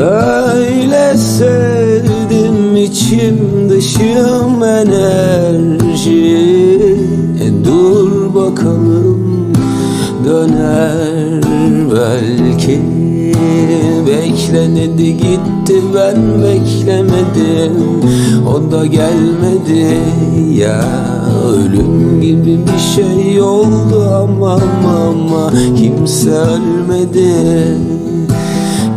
Öyle sevdim içim dışım enerji. E dur bakalım döner belki. Beklenedi gitti ben beklemedim. O da gelmedi ya Ölüm gibi bir şey oldu. Ama ama, ama Kimse ölmedi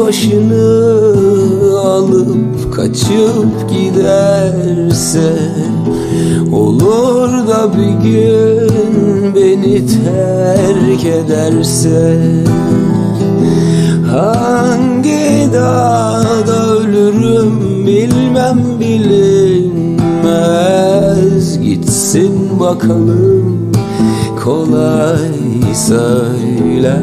başını alıp kaçıp giderse Olur da bir gün beni terk ederse. Hangi dağda ölürüm bilmem bilinmez. Gitsin bakalım kolay söyler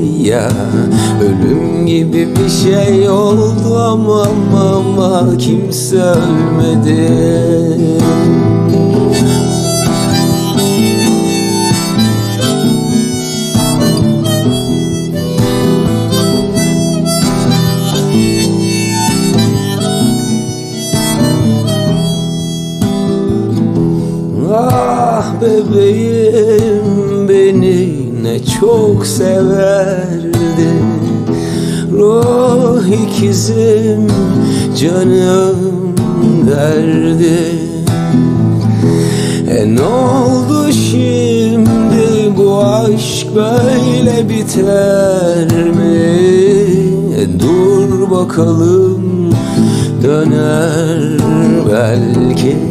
ya. Ölüm gibi bir şey oldu ama ama, Kimse ölmedi. Ah bebeğim beni ne çok severdi. Ruh ikizim canım derdi. E ne oldu şimdi? Bu aşk böyle biter mi? E dur bakalım döner belki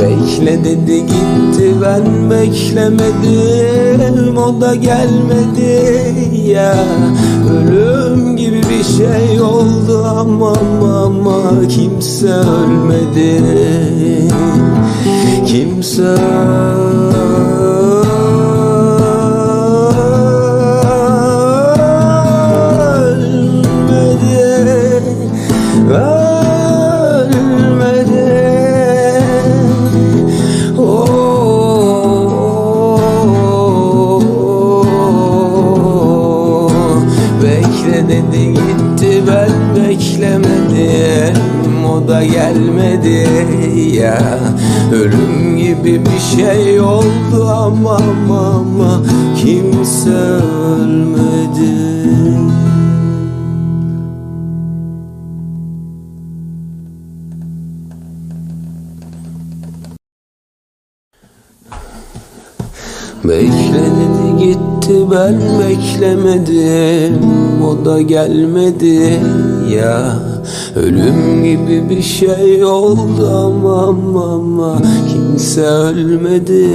Bekle dedi gitti ben beklemedim O da gelmedi. Ya Ölüm gibi bir şey oldu ama ama, Kimse ölmedi. Kimse ölmedi beklemedim O da gelmedi ya. Ölüm gibi bir şey oldu ama ama, Kimse ölmedi. Bekledi gitti ben beklemedim O da gelmedi ya. Ölüm gibi bir şey oldu ama ama, Kimse ölmedi.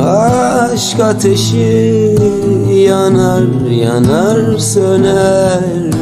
Aşk ateşi yanar yanar söner